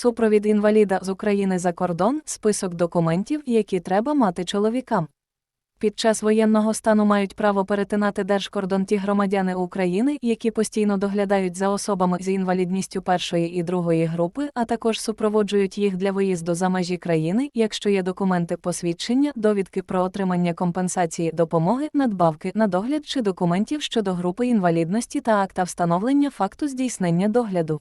Супровід інваліда з України за кордон список документів, які треба мати чоловікам. Під час воєнного стану мають право перетинати держкордон ті громадяни України, які постійно доглядають за особами з інвалідністю першої і другої групи, а також супроводжують їх для виїзду за межі країни, якщо є документи посвідчення, довідки про отримання компенсації допомоги, надбавки на догляд чи документів щодо групи інвалідності та акта встановлення факту здійснення догляду.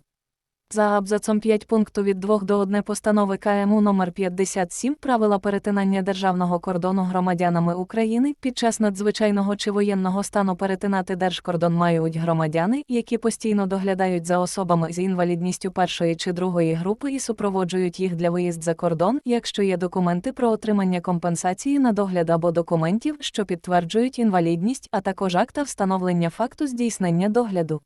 За абзацом 5 пункту від 2 до 1 постанови КМУ номер 57 правила перетинання державного кордону громадянами України під час надзвичайного чи воєнного стану перетинати держкордон мають громадяни, які постійно доглядають за особами з інвалідністю першої чи другої групи і супроводжують їх для виїзд за кордон, якщо є документи про отримання компенсації на догляд або документів, що підтверджують інвалідність, а також акта встановлення факту здійснення догляду.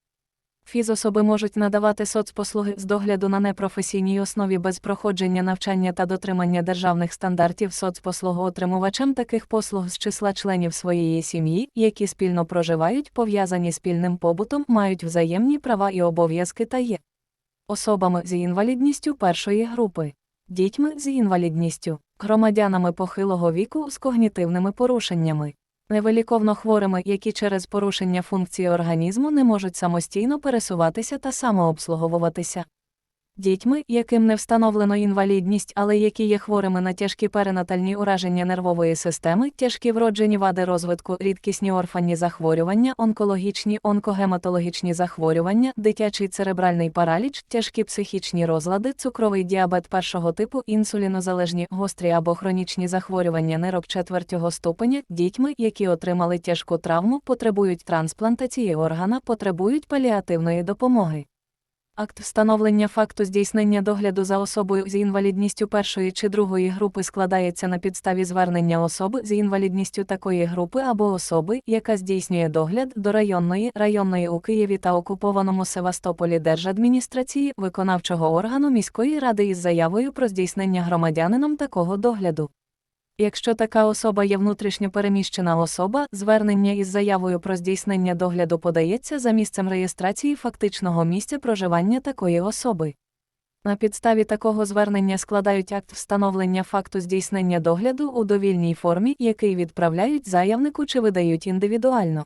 Фізособи можуть надавати соцпослуги з догляду на непрофесійній основі без проходження навчання та дотримання державних стандартів соцпослугоотримувачам таких послуг з числа членів своєї сім'ї, які спільно проживають, пов'язані спільним побутом, мають взаємні права і обов'язки та є особами з інвалідністю першої групи, дітьми з інвалідністю, громадянами похилого віку з когнітивними порушеннями невиліковно хворими, які через порушення функції організму не можуть самостійно пересуватися та самообслуговуватися. Дітьми, яким не встановлено інвалідність, але які є хворими на тяжкі перинатальні ураження нервової системи, тяжкі вроджені вади розвитку, рідкісні орфанні захворювання, онкологічні, онкогематологічні захворювання, дитячий церебральний параліч, тяжкі психічні розлади, цукровий діабет першого типу, інсулінозалежні, гострі або хронічні захворювання нирок четвертого ступеня, дітьми, які отримали тяжку травму, потребують трансплантації органа, потребують паліативної допомоги. Акт встановлення факту здійснення догляду за особою з інвалідністю першої чи другої групи складається на підставі звернення особи з інвалідністю такої групи або особи, яка здійснює догляд до районної районної у Києві та окупованому Севастополі держадміністрації виконавчого органу міської ради із заявою про здійснення громадянином такого догляду. Якщо така особа є внутрішньо переміщена особа, звернення із заявою про здійснення догляду подається за місцем реєстрації фактичного місця проживання такої особи. На підставі такого звернення складають акт встановлення факту здійснення догляду у довільній формі, який відправляють заявнику чи видають індивідуально.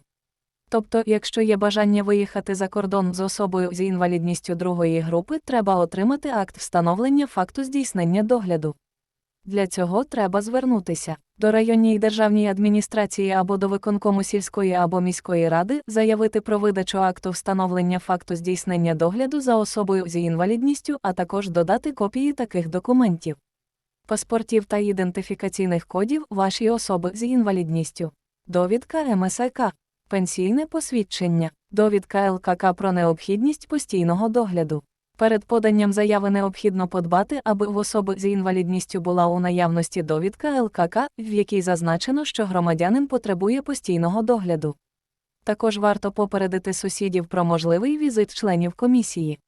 Тобто, якщо є бажання виїхати за кордон з особою з інвалідністю другої групи, треба отримати акт встановлення факту здійснення догляду. Для цього треба звернутися до районній державній адміністрації або до виконкому сільської або міської ради, заявити про видачу акту встановлення факту здійснення догляду за особою з інвалідністю, а також додати копії таких документів. Паспортів та ідентифікаційних кодів вашої особи з інвалідністю, довідка МСК, пенсійне посвідчення, довідка ЛКК про необхідність постійного догляду. Перед поданням заяви необхідно подбати, аби в особи з інвалідністю була у наявності довідка ЛКК, в якій зазначено, що громадянин потребує постійного догляду. Також варто попередити сусідів про можливий візит членів комісії.